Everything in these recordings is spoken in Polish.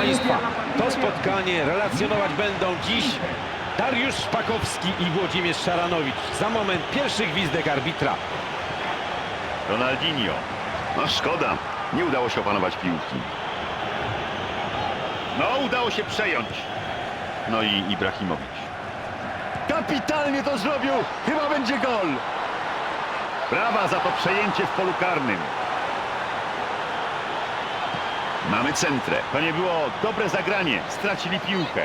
Państwa. To spotkanie relacjonować będą dziś Dariusz Szpakowski i Włodzimierz Szaranowicz. Za moment pierwszy gwizdek arbitra. Ronaldinho. No szkoda, nie udało się opanować piłki. No, udało się przejąć. No i Ibrahimowicz. Kapitalnie to zrobił! Chyba będzie gol! Brawa za to przejęcie w polu karnym. Mamy centrę. To nie było dobre zagranie. Stracili piłkę.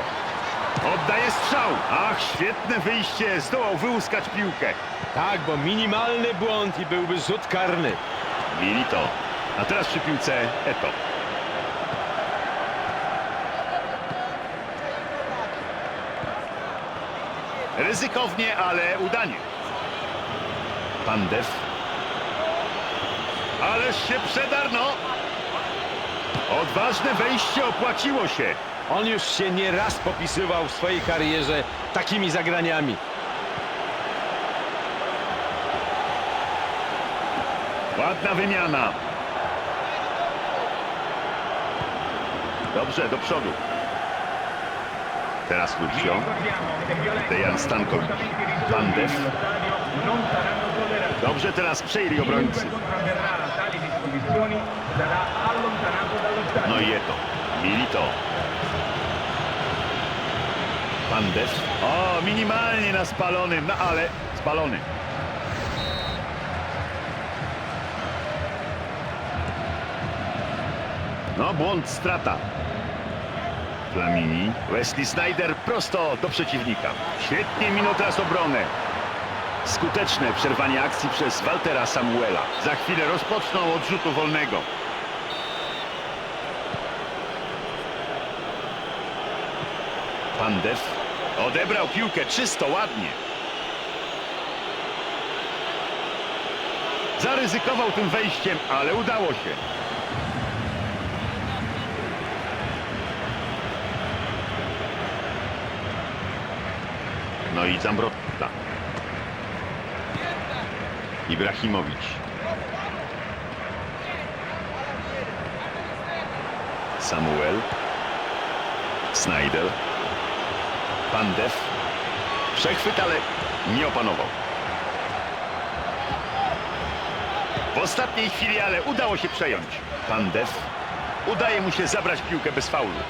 Oddaje strzał. Ach, świetne wyjście. Zdołał wyłuskać piłkę. Tak, bo minimalny błąd i byłby rzut karny. Mieli to. A teraz przy piłce Eto. Ryzykownie, ale udanie. Pandew. Ależ się przedarno. Odważne wejście opłaciło się. On już się nie raz popisywał w swojej karierze takimi zagraniami. Ładna wymiana. Dobrze, do przodu. Teraz Lucio. Dejan Stankowicz. Pandew. Dobrze, teraz przejęli obrońcy. No i Eto. Mieli to. Pandew. O, minimalnie na spalonym, no ale spalony. No, błąd, strata. Flamini. Wesley Snyder prosto do przeciwnika. Świetnie minął teraz obronę. Skuteczne przerwanie akcji przez Waltera Samuela. Za chwilę rozpoczną od rzutu wolnego. Pandew odebrał piłkę czysto, ładnie. Zaryzykował tym wejściem, ale udało się. No i Zambrotta. Ibrahimowicz. Samuel. Snyder. Pandew. Przechwyt, ale nie opanował. W ostatniej chwili, ale udało się przejąć. Pandew. Udaje mu się zabrać piłkę bez faulu.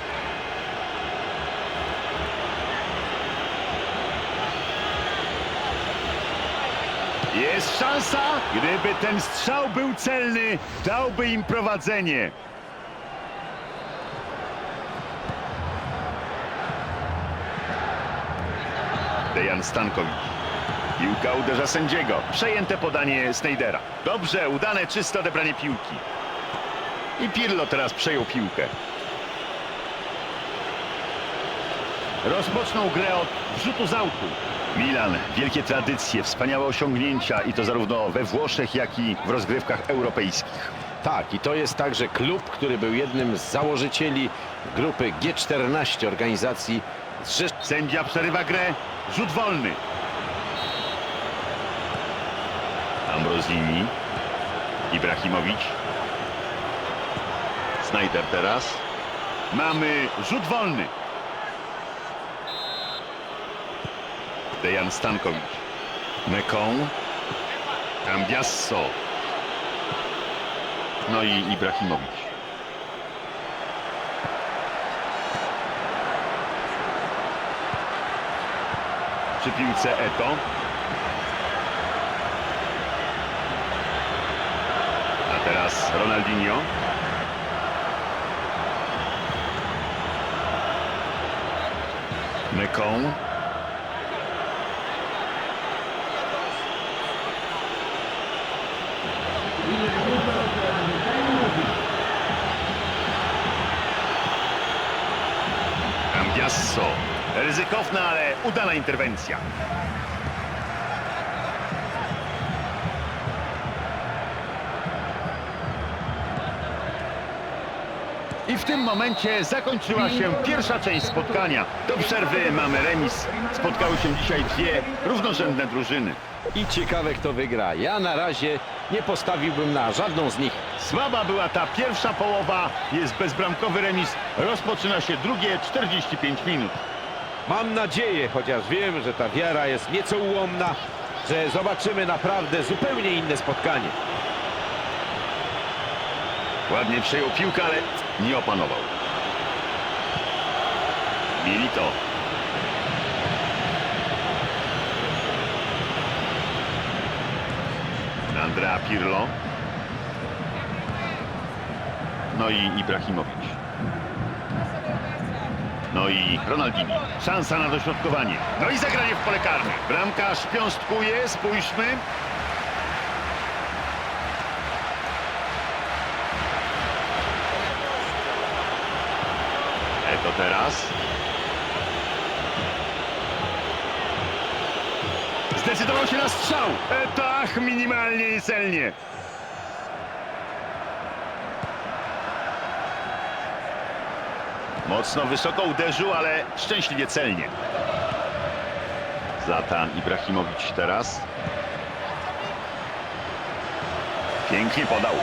Jest szansa. Gdyby ten strzał był celny, dałby im prowadzenie. Dejan Stankowicz. Piłka uderza sędziego. Przejęte podanie Snydera. Dobrze, udane, czyste odebranie piłki. I Pirlo teraz przejął piłkę. Rozpoczną grę od rzutu z autu. Milan, wielkie tradycje, wspaniałe osiągnięcia i to zarówno we Włoszech, jak i w rozgrywkach europejskich. Tak, i to jest także klub, który był jednym z założycieli grupy G14 organizacji Zrzesz... Sędzia przerywa grę. Rzut wolny. Ambrosini. Ibrahimowicz. Snyder teraz. Mamy rzut wolny. Dejan Stankowicz. Mekon. Cambiasso. No i Ibrahimowicz. Przy piłce Eto. A teraz Ronaldinho. Mekon. Cambiasso. Ryzykowna, ale udana interwencja. I I w tym momencie zakończyła się pierwsza część spotkania. Do przerwy mamy remis. Spotkały się dzisiaj dwie równorzędne drużyny. I ciekawe kto wygra. Ja na razie nie postawiłbym na żadną z nich. Słaba była ta pierwsza połowa, jest bezbramkowy remis. Rozpoczyna się drugie 45 minut. Mam nadzieję, chociaż wiem, że ta wiara jest nieco ułomna, że zobaczymy naprawdę zupełnie inne spotkanie. Ładnie przejął piłkę, ale nie opanował. Milito. Andrea Pirlo. No i Ibrahimowicz. I Ronaldinho. Szansa na dośrodkowanie. No i zagranie w pole karne. Bramkarz piąstkuje, spójrzmy. Eto teraz. Zdecydował się na strzał. Eto, ach, minimalnie i celnie. Mocno wysoko uderzył, ale szczęśliwie celnie. Zlatan Ibrahimowicz teraz. Pięknie podał.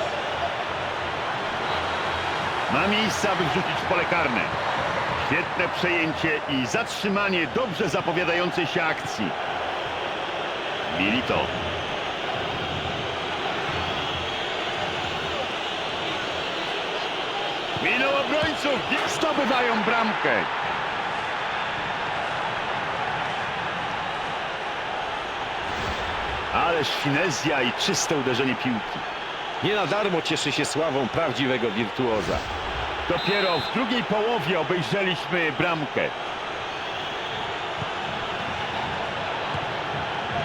Ma miejsce, aby wrzucić w pole karne. Świetne przejęcie i zatrzymanie dobrze zapowiadającej się akcji. Milito. Minął obrońców i zdobywają bramkę. Ależ finezja i czyste uderzenie piłki. Nie na darmo cieszy się sławą prawdziwego wirtuoza. Dopiero w drugiej połowie obejrzeliśmy bramkę.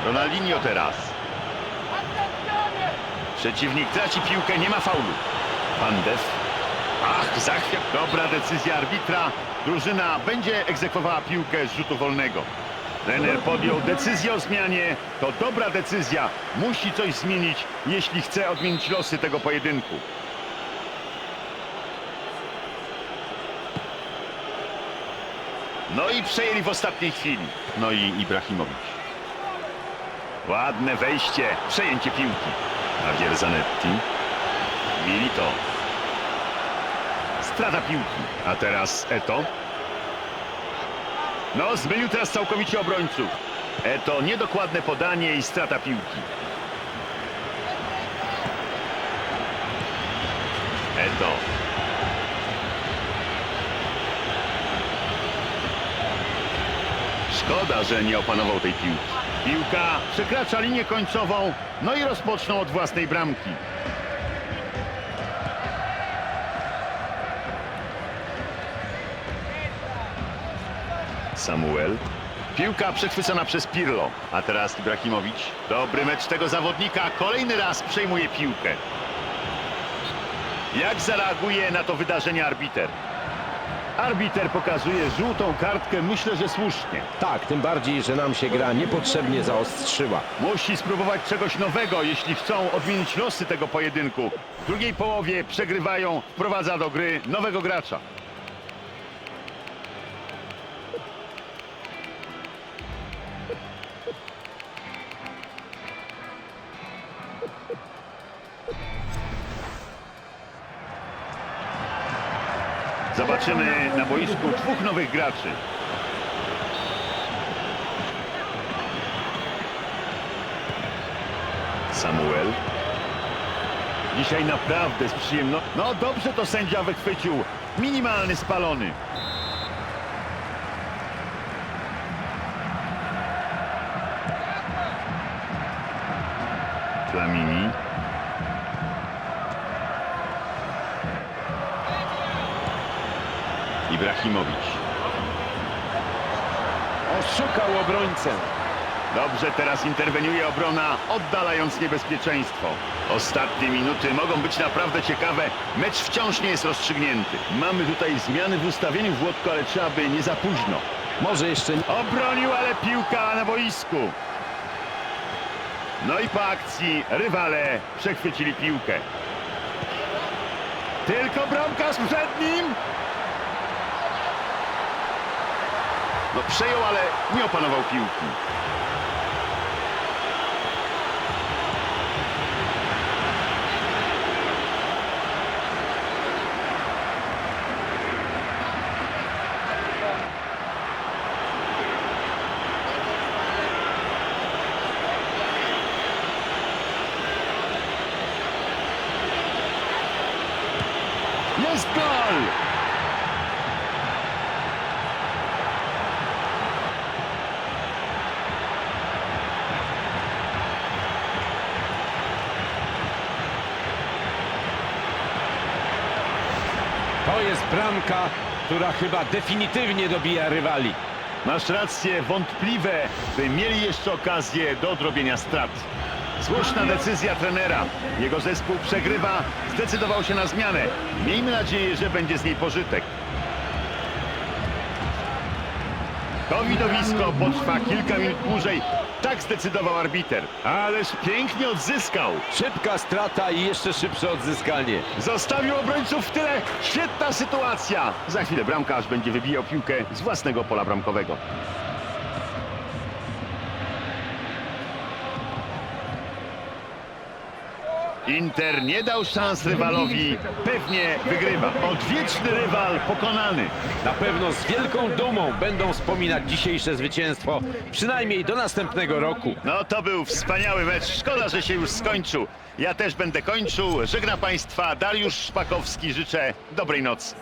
Ronaldinho teraz. Przeciwnik traci piłkę, nie ma faulu. Van. Ach, zachwiat. Dobra decyzja arbitra. Drużyna będzie egzekwowała piłkę z rzutu wolnego. Trener podjął decyzję o zmianie. To dobra decyzja. Musi coś zmienić, jeśli chce odmienić losy tego pojedynku. No i przejęli w ostatniej chwili. No i Ibrahimowicz. Ładne wejście, przejęcie piłki. Javier Zanetti. Milito. Strata piłki. A teraz Eto. No, zmienił teraz całkowicie obrońców. Eto, niedokładne podanie i strata piłki. Eto. Szkoda, że nie opanował tej piłki. Piłka przekracza linię końcową, no i rozpoczną od własnej bramki. Samuel. Piłka przechwycona przez Pirlo, a teraz Ibrahimowicz. Dobry mecz tego zawodnika, kolejny raz przejmuje piłkę. Jak zareaguje na to wydarzenie arbiter? Arbiter pokazuje żółtą kartkę, myślę, że słusznie. Tak, tym bardziej, że nam się gra niepotrzebnie zaostrzyła. Musi spróbować czegoś nowego, jeśli chcą odmienić losy tego pojedynku. W drugiej połowie przegrywają, wprowadza do gry nowego gracza. Zobaczymy na boisku dwóch nowych graczy. Samuel. Dzisiaj naprawdę z przyjemnością. No dobrze to sędzia wychwycił. Minimalny spalony. Flamini. Ibrahimowicz. Oszukał obrońcę. Dobrze, teraz interweniuje obrona, oddalając niebezpieczeństwo. Ostatnie minuty mogą być naprawdę ciekawe. Mecz wciąż nie jest rozstrzygnięty. Mamy tutaj zmiany w ustawieniu Włodko, ale trzeba by nie za późno. Może jeszcze nie. Obronił, ale piłka na boisku. No i po akcji rywale przechwycili piłkę. Tylko bramkarz przed nim. No przejął, ale nie opanował piłki. Jest gol! To jest bramka, która chyba definitywnie dobija rywali. Masz rację, wątpliwe, by mieli jeszcze okazję do odrobienia strat. Słuszna decyzja trenera. Jego zespół przegrywa, zdecydował się na zmianę. Miejmy nadzieję, że będzie z niej pożytek. To widowisko potrwa kilka minut dłużej. Tak zdecydował arbiter. Ależ pięknie odzyskał. Szybka strata i jeszcze szybsze odzyskanie. Zostawił obrońców w tyle. Świetna sytuacja. Za chwilę bramkarz będzie wybijał piłkę z własnego pola bramkowego. Inter nie dał szans rywalowi. Pewnie wygrywa. Odwieczny rywal pokonany. Na pewno z wielką dumą będą wspominać dzisiejsze zwycięstwo, przynajmniej do następnego roku. No to był wspaniały mecz. Szkoda, że się już skończył. Ja też będę kończył. Żegna Państwa Dariusz Szpakowski. Życzę dobrej nocy.